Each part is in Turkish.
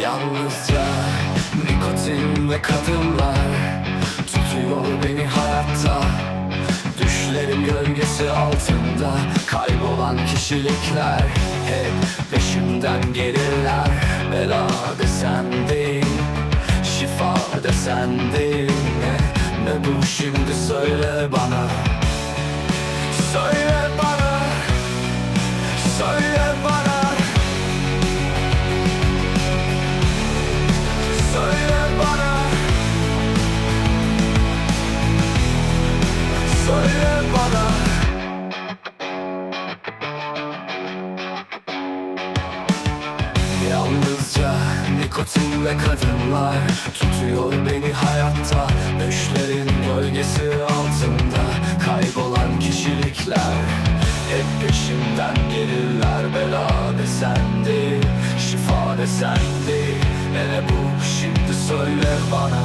Yalnızca nikotin ve kadınlar Tutuyor beni hayatta. Düşlerim gölgesi altında Kaybolan kişilikler Hep peşimden gelirler. Bela desen değil Şifa desen değil. Ne, ne bu şimdi söyle bana. Söyle Söyle bana Yalnızca nikotin ve kadınlar Tutuyor beni hayatta. Düşlerin gölgesi altında Kaybolan kişilikler. Hep peşimden gelirler Bela desen değil Şifa desen değil Ne ne bu şimdi söyle bana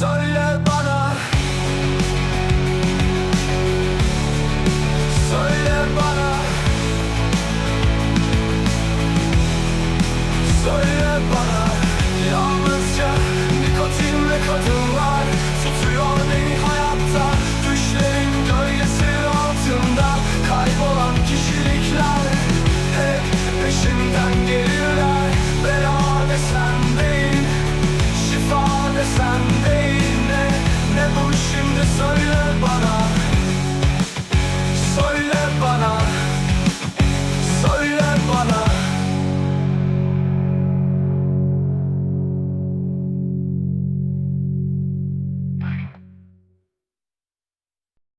Söyle bana goodbye